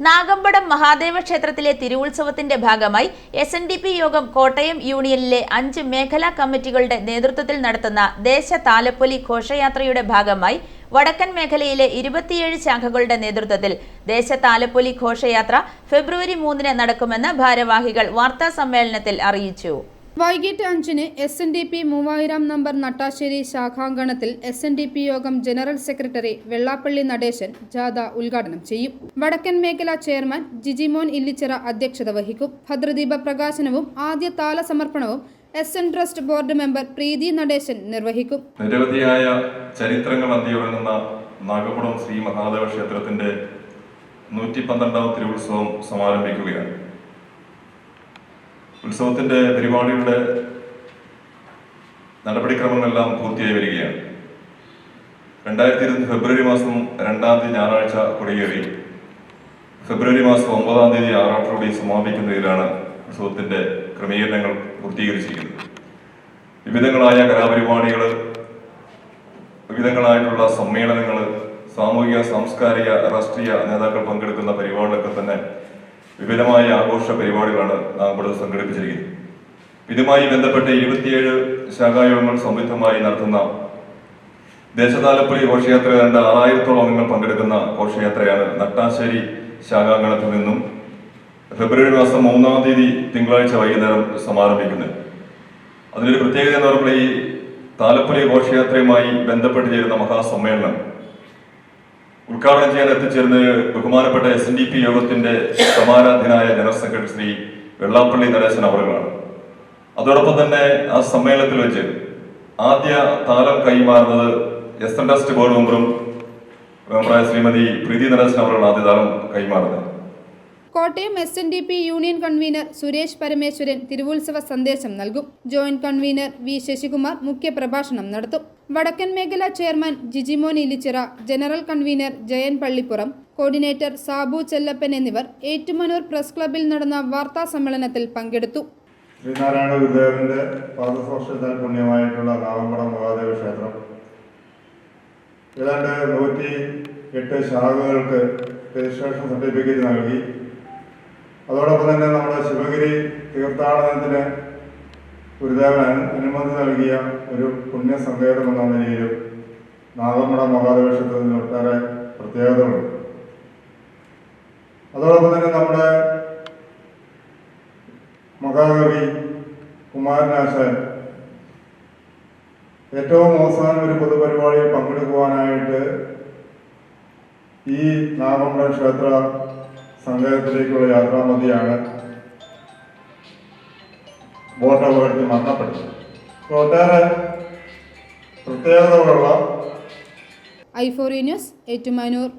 നാഗമ്പടം മഹാദേവ ക്ഷേത്രത്തിലെ തിരുവുത്സവത്തിന്റെ ഭാഗമായി S N D P യോഗം കോട്ടയം യൂണിയനിലെ അഞ്ച് മേഖലാ കമ്മിറ്റികളുടെ നേതൃത്വത്തിൽ നടത്തുന്ന ദേശ താലപ്പൊലി ഘോഷയാത്രയുടെ ഭാഗമായി വടക്കൻ മേഖലയിലെ ഇരുപത്തിയേഴ് ശാഖകളുടെ നേതൃത്വത്തിൽ ദേശ താലപ്പൊലി ഘോഷയാത്ര ഫെബ്രുവരി മൂന്നിന് നടക്കുമെന്ന് ഭാരവാഹികൾ വാർത്താ സമ്മേളനത്തിൽ അറിയിച്ചു. വൈകിട്ട് അഞ്ചിന് എസ് എൻ ഡി പി മൂവായിരം നമ്പർ നട്ടാശ്ശേരി ശാഖാങ്കണത്തിൽ എസ് എൻ ഡി പി യോഗം ജനറൽ സെക്രട്ടറി വെള്ളാപ്പള്ളി നടേശൻ ജാഥ ഉദ്ഘാടനം ചെയ്യും. വടക്കൻ മേഖല ചെയർമാൻ ജിജിമോൻ ഇല്ലിച്ചിറ അധ്യക്ഷത വഹിക്കും. ഭദ്രദീപ പ്രകാശനവും ആദ്യ താല സമർപ്പണവും S N trust board member Preethi Natesan നിർവഹിക്കും. നിരവധിയായ ചരിത്രങ്ങൾ അന്തിയുറങ്ങുന്ന നാഗപുരം ശ്രീ മഹാദേവ ക്ഷേത്രത്തിന്റെ നൂറ്റി പന്ത്രണ്ടാം തിരുവുത്സവം സമാരംഭിക്കുകയാണ്. ഉത്സവത്തിന്റെ പരിപാടിയുടെ നടപടിക്രമങ്ങളെല്ലാം പൂർത്തിയായി വരികയാണ്. രണ്ടായിരത്തി ഇരുപത് ഫെബ്രുവരി മാസം രണ്ടാം തീയതി ഞായറാഴ്ച കൊടിയേറി. ഫെബ്രുവരി മാസം ഒമ്പതാം തീയതി ആറാട്ടോടെ സമാപിക്കുന്നതിലാണ് ഉത്സവത്തിന്റെ ക്രമീകരണങ്ങൾ പൂർത്തീകരിച്ചിരിക്കുന്നത്. വിവിധങ്ങളായ കലാപരിപാടികൾ വിവിധങ്ങളായിട്ടുള്ള സമ്മേളനങ്ങൾ സാമൂഹിക സാംസ്കാരിക രാഷ്ട്രീയ നേതാക്കൾ പങ്കെടുക്കുന്ന പരിപാടികളൊക്കെ തന്നെ വിപുലമായ ആഘോഷ പരിപാടികളാണ് നാം ഇവിടെ സംഘടിപ്പിച്ചിരിക്കുന്നത്. ഇതുമായി ബന്ധപ്പെട്ട് ഇരുപത്തിയേഴ് ശാഖായോഗങ്ങൾ സംയുക്തമായി നടത്തുന്ന ദേശതാലപ്പള്ളി ഘോഷയാത്ര കണ്ട ആറായിരത്തോളം അംഗങ്ങൾ പങ്കെടുക്കുന്ന ഘോഷയാത്രയാണ് നട്ടാശ്ശേരി ശാഖാങ്കണത്തിൽ നിന്നും ഫെബ്രുവരി മാസം മൂന്നാം തീയതി തിങ്കളാഴ്ച വൈകുന്നേരം സമാരംഭിക്കുന്നത്. അതിനൊരു പ്രത്യേകത എന്ന് പറയുമ്പോൾ ഈ താലപ്പൊലി ഘോഷയാത്രയുമായി ബന്ധപ്പെട്ട് ചേരുന്ന മഹാസമ്മേളനം ഉദ്ഘാടനം ചെയ്യാൻ എത്തിച്ചേർന്ന് ബഹുമാനപ്പെട്ട എസ് എൻ ഡി പി യോഗത്തിന്റെ സമാരാധനായ ജനറൽ സെക്രട്ടറി ശ്രീ വെള്ളാപ്പള്ളി നടേശൻ അവറുകളാണ്. അതോടൊപ്പം തന്നെ ആ സമ്മേളനത്തിൽ വെച്ച് ആദ്യ താലം കൈമാറുന്നത് എസ് എൻ ട്രസ്റ്റ് ബോർഡ് മെമ്പറും മെമ്പറായ ശ്രീമതി പ്രീതി നടേശൻ അവറുകളാണ് ആദ്യ താലം കൈമാറുന്നത്. Kottayam S N D P union convener Suresh Parameswaran തിരുവുത്സവ സന്ദേശം നൽകും. ജോയിന്റ് കൺവീനർ വി ശശികുമാർ മുഖ്യപ്രഭാഷണം നടത്തും. വടക്കൻ മേഖല chairman Jijimon Ilichira general convener Jayan Pallippuram coordinator Sabu Chellappan എന്നിവർ ഏറ്റുമാനൂർ പ്രസ് ക്ലബിൽ നടന്ന വാർത്താ സമ്മേളനത്തിൽ പങ്കെടുത്തു. ശ്രീനാരായണ ഗുരുദേവന്റെ പാദസ്പർശത്താൽ പുണ്യമായിട്ടുള്ള നാഗമ്പടം മഹാദേവ ക്ഷേത്രം. ഏതാണ്ട് നൂറ്റി എട്ട് ശാഖകൾക്ക് രജിസ്ട്രേഷൻ സർട്ടിഫിക്കറ്റ് നൽകി. അതോടൊപ്പം തന്നെ നമ്മുടെ ശിവഗിരി തീർത്ഥാടനത്തിന് ഗുരുദേവൻ അനു- അനുമതി നൽകിയ ഒരു പുണ്യസങ്കേതം എന്ന നിലയിലും നാഗമ്മട മഹാദേവ ക്ഷേത്രത്തിന് ഒട്ടേറെ പ്രത്യേകതകളുണ്ട്. അതോടൊപ്പം തന്നെ നമ്മുടെ മഹാകവി കുമാരനാശാൻ ഏറ്റവും അവസാനം ഒരു പൊതുപരിപാടിയിൽ പങ്കെടുക്കുവാനായിട്ട് ഈ നാഗമ്പട ക്ഷേത്ര സങ്കേതത്തിലേക്കുള്ള യാത്രാമതിയാണ് ബോട്ട് അപകടത്തിൽ മരണപ്പെട്ടത്. ഒട്ടേറെ പ്രത്യേകതകളുള്ള ഐ ഫോറി ന്യൂസ് ഏറ്റുമാനൂർ.